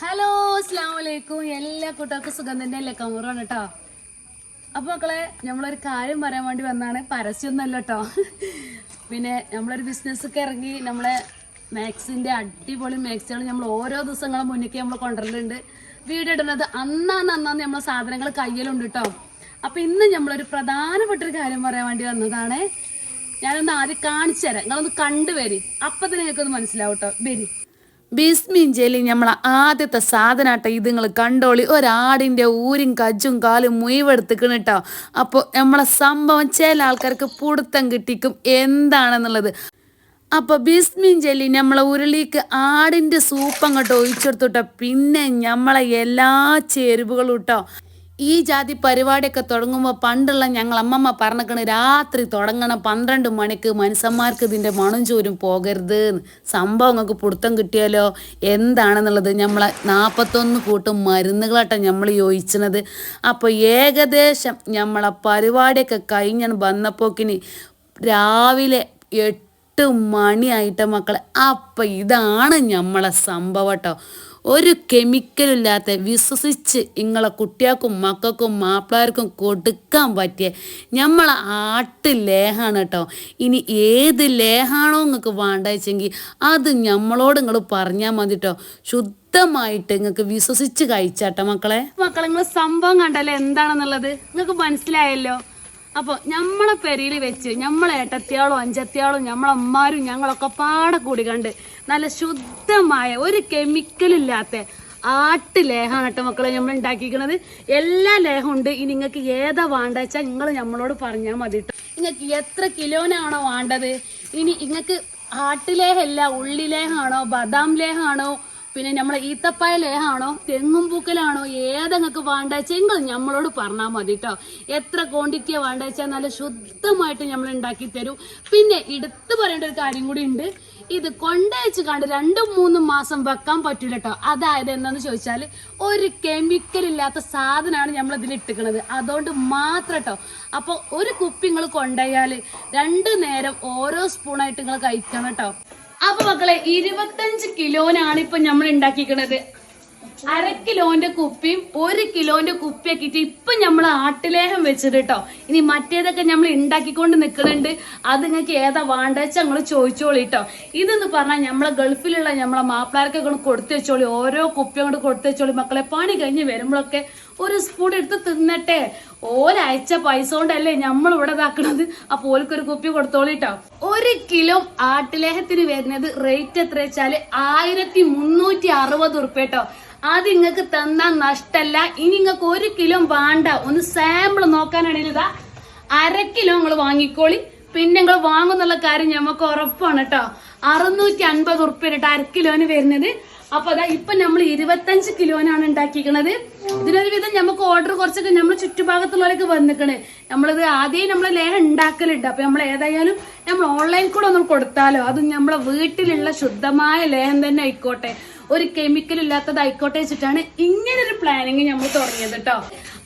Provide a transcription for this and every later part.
Hello അസ്ലാം വലൈക്കും എല്ലാ കൂട്ടുകാർക്കും സുഖം തന്നെയല്ലേ കമറാണ് കേട്ടോ അപ്പൊ മക്കളെ നമ്മളൊരു കാര്യം പറയാൻ വേണ്ടി വന്നാണ്. പരസ്യമൊന്നുമല്ല കേട്ടോ പിന്നെ നമ്മളൊരു ബിസിനസ്സൊക്കെ ഇറങ്ങി നമ്മളെ മാക്സിന്റെ അടിപൊളി മാക്സുകൾ നമ്മൾ ഓരോ ദിവസങ്ങളും മുന്നേക്ക് നമ്മൾ കൊണ്ടുവരലുണ്ട്. വീഡിയോ ഇടുന്നത് അന്നാന്ന് അന്നാന്ന് നമ്മളെ സാധനങ്ങൾ കയ്യിലുണ്ട് കേട്ടോ അപ്പൊ ഇന്ന് നമ്മളൊരു പ്രധാനപ്പെട്ട ഒരു കാര്യം പറയാൻ വേണ്ടി വന്നതാണ്. ഞാനൊന്ന് ആദ്യം കാണിച്ചു തരാം നിങ്ങളൊന്ന് കണ്ടുവരി. അപ്പൊ തന്നെ നിങ്ങൾക്കൊന്ന് മനസ്സിലാവും കേട്ടോ വരി. ബിസ്മിൻ ജെലി നമ്മളെ ആദ്യത്തെ സാധനാട്ട ഇത് നിങ്ങൾ കണ്ടോളി. ഒരാടിന്റെ ഊരും കജ്ജും കാലും മുയവെടുത്തിക്കണ് കേട്ടോ അപ്പോൾ നമ്മളെ സംഭവം ചില ആൾക്കാർക്ക് പുടുത്തം കിട്ടിക്കും എന്താണെന്നുള്ളത്. അപ്പോൾ ബിസ്മിൻ ജെല്ലി നമ്മളെ ഉരുളിക്ക് ആടിന്റെ സൂപ്പ് അങ്ങോട്ട് ഒഴിച്ചെടുത്തുട്ടോ പിന്നെ നമ്മളെ എല്ലാ ചേരുവകളും കേട്ടോ ഈ ജാതി പരിപാടിയൊക്കെ തുടങ്ങുമ്പോൾ പണ്ടുള്ള ഞങ്ങൾ അമ്മമ്മ പറഞ്ഞിക്കണ് രാത്രി തുടങ്ങണം പന്ത്രണ്ട് മണിക്ക് മനുഷ്യന്മാർക്ക് ഇതിന്റെ മണം ചോരും പോകരുത് സംഭവം നിങ്ങൾക്ക് പിടുത്തം കിട്ടിയാലോ? എന്താണെന്നുള്ളത് നമ്മളെ നാൽപ്പത്തൊന്ന് കൂട്ടും മരുന്നുകളാട്ടോ നമ്മൾ യോജിച്ചത് അപ്പോൾ ഏകദേശം നമ്മളെ പരിപാടിയൊക്കെ കഴിഞ്ഞാണ് വന്നപ്പോക്കിന് രാവിലെ എട്ട് എട്ട് മണിയായിട്ട് മക്കളെ. അപ്പം ഇതാണ് നമ്മളെ സംഭവം കേട്ടോ ഒരു കെമിക്കലില്ലാത്ത വിശ്വസിച്ച് ഇങ്ങളെ കുട്ടികൾക്കും മക്കൾക്കും മാപ്പിളാർക്കും കൊടുക്കാൻ പറ്റിയ നമ്മളെ ആട്ട് ലേഹാണ് കേട്ടോ ഇനി ഏത് ലേഹാണോ നിങ്ങൾക്ക് വേണ്ടതെങ്കിൽ അത് നമ്മളോട് നിങ്ങൾ പറഞ്ഞാൽ മതി കേട്ടോ ശുദ്ധമായിട്ട് നിങ്ങൾക്ക് വിശ്വസിച്ച് കഴിച്ചാട്ടോ മക്കളെ. മക്കളെ നിങ്ങൾ സംഭവം കണ്ടല്ലേ? എന്താണെന്നുള്ളത്? നിങ്ങൾക്ക് മനസ്സിലായല്ലോ? അപ്പോൾ നമ്മളെ പെരയിൽ വെച്ച് നമ്മളെ ഏട്ടത്തിയാളും അഞ്ചത്തിയാളും നമ്മളെ അമ്മാരും ഞങ്ങളൊക്കെ പാടെ കൂടി കണ്ട് നല്ല ശുദ്ധമായ ഒരു കെമിക്കലില്ലാത്ത ആട്ട് ലേഹമാണ് കേട്ടോ മക്കളെ നമ്മൾ ഉണ്ടാക്കിയിരിക്കുന്നത് എല്ലാ ലേഹം ഉണ്ട്. ഇനി നിങ്ങൾക്ക് ഏതാ വേണ്ട വെച്ചാൽ നിങ്ങൾ നമ്മളോട് പറഞ്ഞാൽ മതി കേട്ടോ നിങ്ങൾക്ക് എത്ര കിലോനാണോ വേണ്ടത്? ഇനി നിങ്ങൾക്ക് ആട്ടിലേഹല്ല ഉള്ളിലേഹാണോ ബദാം ലേഹാണോ പിന്നെ നമ്മളെ ഈത്തപ്പായ ലേഹാണോ തെങ്ങും പൂക്കലാണോ ഏതങ്ങൾക്ക് വേണ്ടാച്ചെങ്കിൽ നമ്മളോട് പറഞ്ഞാൽ മതി കേട്ടോ എത്ര ക്വാണ്ടിറ്റിയാണ് വേണ്ടാച്ചാൽ നല്ല ശുദ്ധമായിട്ട് നമ്മൾ ഉണ്ടാക്കി തരും. പിന്നെ എടുത്തു പറയേണ്ട ഒരു കാര്യം കൂടി ഉണ്ട് ഇത് കൊണ്ടയച്ച് കണ്ട് രണ്ടും മൂന്നും മാസം വെക്കാൻ പറ്റൂല കേട്ടോ അതായത് എന്താന്ന് ചോദിച്ചാൽ ഒരു കെമിക്കൽ ഇല്ലാത്ത സാധനമാണ് നമ്മൾ ഇതിൽ ഇട്ടിക്കണത്. അതുകൊണ്ട് മാത്രം കേട്ടോ അപ്പോൾ ഒരു കുപ്പി നിങ്ങൾ കൊണ്ടുപോയാൽ രണ്ട് നേരം ഓരോ സ്പൂണായിട്ട് നിങ്ങൾ കഴിക്കണം കേട്ടോ അപ്പൊ മക്കളെ ഇരുപത്തഞ്ച് കിലോനാണ് ഇപ്പൊ നമ്മൾ ഉണ്ടാക്കിക്കണത് അര കിലോന്റെ കുപ്പിയും ഒരു കിലോന്റെ കുപ്പിയൊക്കെ ഇട്ട് ഇപ്പൊ നമ്മൾ ആട്ടിലേഹം വെച്ചിട്ട് കേട്ടോ. ഇനി മറ്റേതൊക്കെ നമ്മൾ ഉണ്ടാക്കിക്കൊണ്ട് നിൽക്കുന്നുണ്ട് അത് നിങ്ങൾക്ക് ഏതാ വേണ്ടെച്ച നിങ്ങൾ ചോദിച്ചോളി കേട്ടോ. ഇതെന്ന് പറഞ്ഞാൽ നമ്മളെ ഗൾഫിലുള്ള നമ്മളെ മാപ്പിളാർക്കൊക്കെ കൊടുത്തു വെച്ചോളി ഓരോ കുപ്പിയും കൊണ്ട് കൊടുത്തു വെച്ചോളി. മക്കളെ പണി കഴിഞ്ഞ് വരുമ്പോഴൊക്കെ ഒരു സ്പൂൺ എടുത്ത് തിന്നട്ടെ. ഓരയച്ച പൈസ കൊണ്ടല്ലേ നമ്മൾ ഇവിടെ ഇതാക്കണത്? അപ്പൊ ഓൽക്കൊരു കുപ്പി കൊടുത്തോളി കേട്ടോ. ഒരു കിലോ ആട്ടിലേഹത്തിന് വരുന്നത് റേറ്റ് എത്ര വെച്ചാൽ ആയിരത്തി മുന്നൂറ്റി അറുപത് ഉറുപ്പ്യ കേട്ടോ. അത് നിങ്ങൾക്ക് തന്നാൽ നഷ്ടല്ല. ഇനി നിങ്ങൾക്ക് ഒരു കിലോ വേണ്ട. ഒന്ന് സാമ്പിൾ നോക്കാനാണെങ്കിൽ ഇതാ അര കിലോ നിങ്ങൾ വാങ്ങിക്കോളി. പിന്നെ നിങ്ങൾ വാങ്ങുന്നുള്ള കാര്യം ഞമ്മക്ക് ഉറപ്പാണ് കേട്ടോ അറുന്നൂറ്റി അൻപത് ഉറുപ്പ്യ കേട്ടോ അര കിലോന് വരുന്നത്. അപ്പൊ അതാ ഇപ്പൊ നമ്മൾ ഇരുപത്തഞ്ച് കിലോനാണ് ഉണ്ടാക്കിക്കണത്. ഇതിനൊരു വിധം നമുക്ക് ഓർഡർ കുറച്ചൊക്കെ നമ്മൾ ചുറ്റുഭാഗത്തുള്ളവരൊക്കെ വന്നിക്കണ്. നമ്മളിത് ആദ്യം നമ്മൾ ലേഹം ഉണ്ടാക്കലുണ്ട്. അപ്പൊ നമ്മൾ ഏതായാലും നമ്മൾ ഓൺലൈൻ കൂടെ ഒന്ന് കൊടുത്താലോ? അത് നമ്മളെ വീട്ടിലുള്ള ശുദ്ധമായ ലേഹം തന്നെ ആയിക്കോട്ടെ. ഒരു കെമിക്കൽ ഇല്ലാത്തത് ആയിക്കോട്ടെ വെച്ചിട്ടാണ് ഇങ്ങനെ ഒരു പ്ലാനിങ് നമ്മൾ തുടങ്ങിയത് കേട്ടോ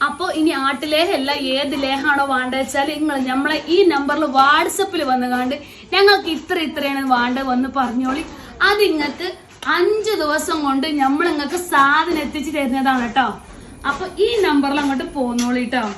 അപ്പോൾ ഇനി ആട്ടിലേഹല്ല ഏത് ലേഹാണോ വേണ്ടത് വെച്ചാൽ നിങ്ങൾ നമ്മളെ ഈ നമ്പറിൽ വാട്സപ്പിൽ വന്നു കണ്ട് ഞങ്ങൾക്ക് ഇത്ര ഇത്രയാണ് വേണ്ടത് വന്ന് പറഞ്ഞോളി. അത് അഞ്ച് ദിവസം കൊണ്ട് നമ്മൾ നിങ്ങൾക്ക് സാധനം എത്തിച്ചു തരുന്നതാണ് കേട്ടോ. അപ്പൊ ഈ നമ്പറിൽ അങ്ങോട്ട് പോന്നോളി കേട്ടോ